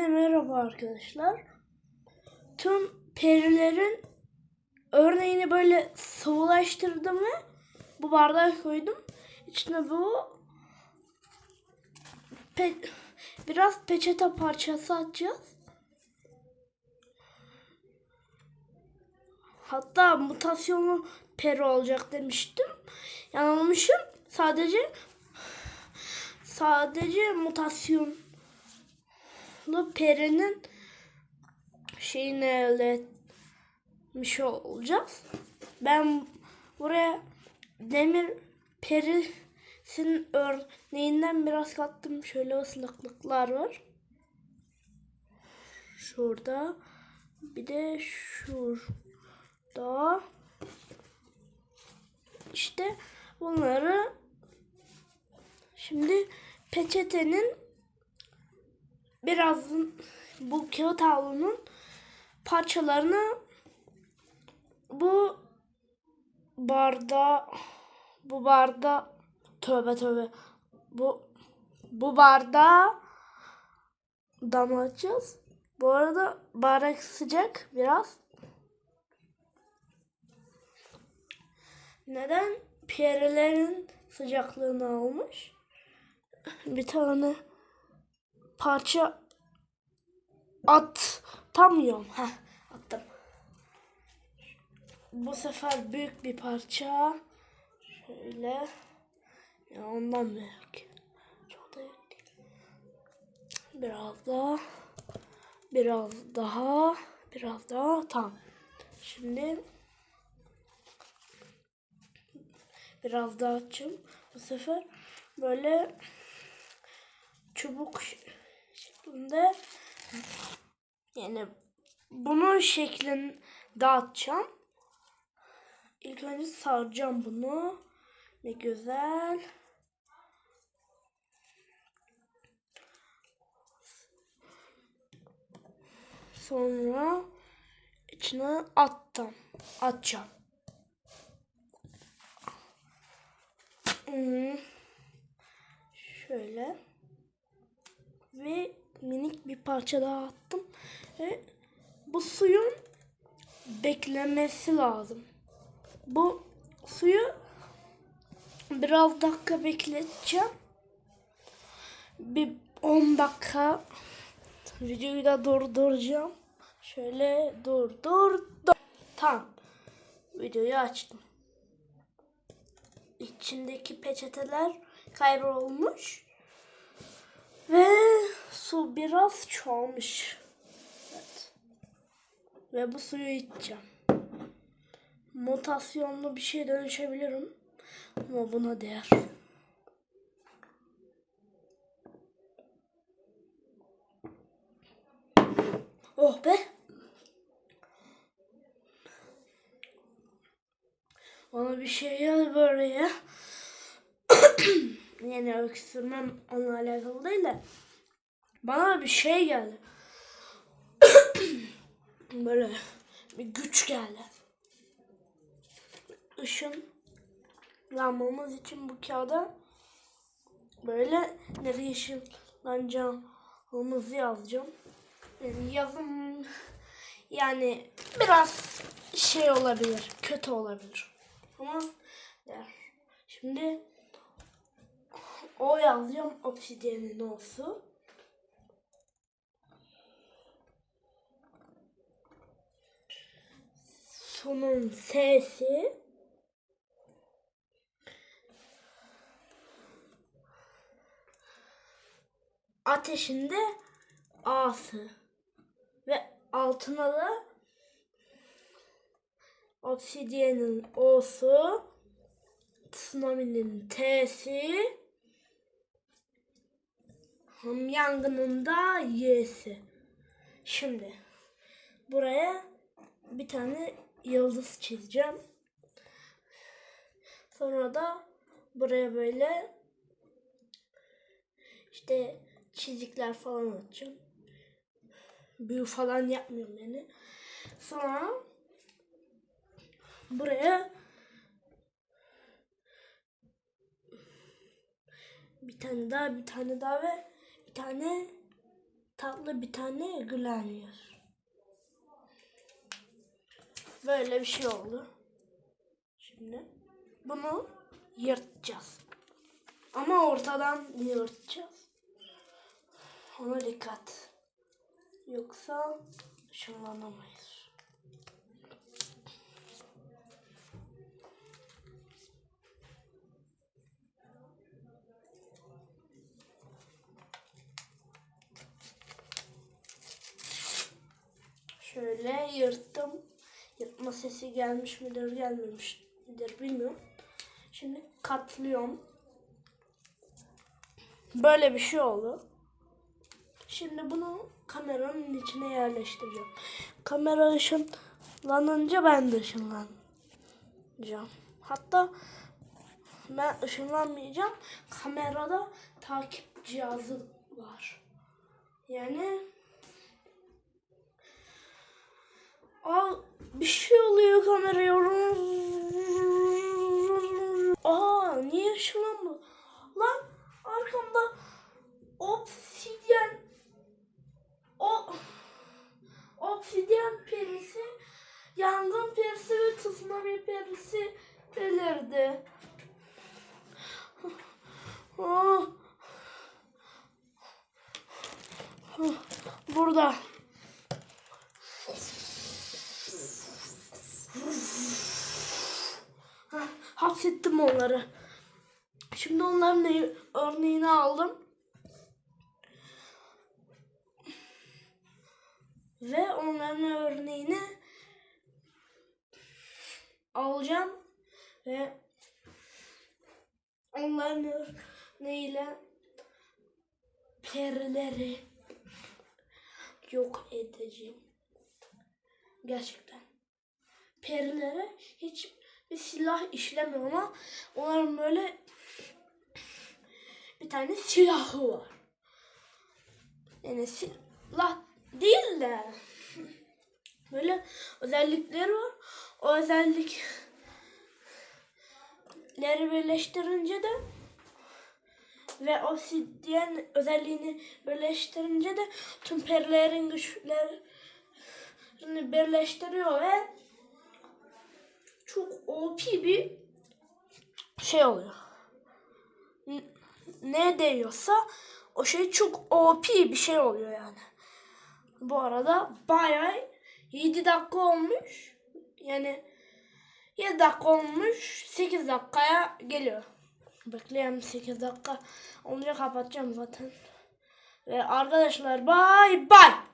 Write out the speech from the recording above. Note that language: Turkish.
Hepinize merhaba arkadaşlar. Tüm perilerin örneğini böyle sıvılaştırdım ve bu bardağa koydum. İçine bu pe- biraz peçete parçası atacağız. Hatta mutasyonlu peri olacak demiştim. Yanılmışım. Sadece sadece mutasyonlu perinin şeyini elde etmiş olacağız. Ben buraya demir perisinin örneğinden biraz kattım. Şöyle ıslaklıklar var. Şurada. Bir de şurada. İşte bunları şimdi peçetenin biraz bu kağıt havlunun parçalarını bu barda bu barda tövbe tövbe bu bu barda damlatacağız. Bu arada bardak sıcak biraz. Neden? Perelerin sıcaklığını almış. Bir tane parça atamıyorum. Heh, attım. Bu sefer büyük bir parça. Şöyle. Ya ondan büyük. Çok da büyük. Biraz daha. Biraz daha. Biraz daha. Tamam. Şimdi biraz daha açayım. Bu sefer böyle çubuk şeklinde yani bunun şeklini dağıtacağım. İlk önce saracağım bunu. Ne güzel. Sonra içine attım. Atacağım. Hmm. Şöyle. Ve minik bir parça daha attım. Ve bu suyun beklemesi lazım. Bu suyu biraz dakika bekleteceğim. Bir 10 dakika videoyu da durduracağım. Şöyle dur dur dur. Tamam. Videoyu açtım. İçindeki peçeteler kaybolmuş. Ve su biraz çoğalmış. Evet. Ve bu suyu içeceğim. Mutasyonlu bir şey dönüşebilirim. Ama buna değer. Oh be. Bana bir şey gel böyle ya. yani öksürmem onunla alakalı değil de. Bana bir şey geldi. böyle bir güç geldi. Işınlanmamız için bu kağıda böyle nereye ışınlanacağımızı yazacağım. Yani yazım yani biraz şey olabilir, kötü olabilir. Ama der. Şimdi o yazacağım obsidyenin olsu. Sonun sesi. Ateşinde A'sı ve altına da obsidyenin O'su, tsunami'nin T'si, yangının da Y'si. Şimdi buraya bir tane yıldız çizeceğim. Sonra da buraya böyle işte çizikler falan atacağım. Büyü falan yapmıyorum yani. Sonra buraya bir tane daha bir tane daha ve bir tane tatlı bir tane yüz. Böyle bir şey oldu. Şimdi bunu yırtacağız. Ama ortadan yırtacağız. Ona dikkat. Yoksa ışınlanamayız. Şöyle yırttım. Yırtma sesi gelmiş midir gelmemiş midir bilmiyorum. Şimdi katlıyorum. Böyle bir şey oldu. Şimdi bunu kameranın içine yerleştireceğim. Kamera ışınlanınca ben de ışınlanacağım. Hatta ben ışınlanmayacağım. Kamerada takip cihazı var. Yani Aa, bir şey oluyor kameraya. Aa niye ışınlanma? Lan arkamda obsidyen o obsidyen perisi yangın perisi ve tsunami perisi belirdi. Burada. Hapsettim onları. Şimdi onların ne- örneğini aldım. Ve onların örneğini alacağım ve onların örneğiyle perileri yok edeceğim. Gerçekten. Perilere hiç bir silah işlemiyor ama onların böyle bir tane silahı var. Yani silah değil de böyle özellikleri var. O özellikleri birleştirince de ve obsidyen özelliğini birleştirince de tüm perilerin güçlerini birleştiriyor ve çok OP bir şey oluyor. Ne değiyorsa o şey çok OP bir şey oluyor yani. Bu arada bayağı 7 dakika olmuş. Yani 7 dakika olmuş. 8 dakikaya geliyor. Bekleyelim 8 dakika. Olunca kapatacağım zaten. Ve arkadaşlar bay bay.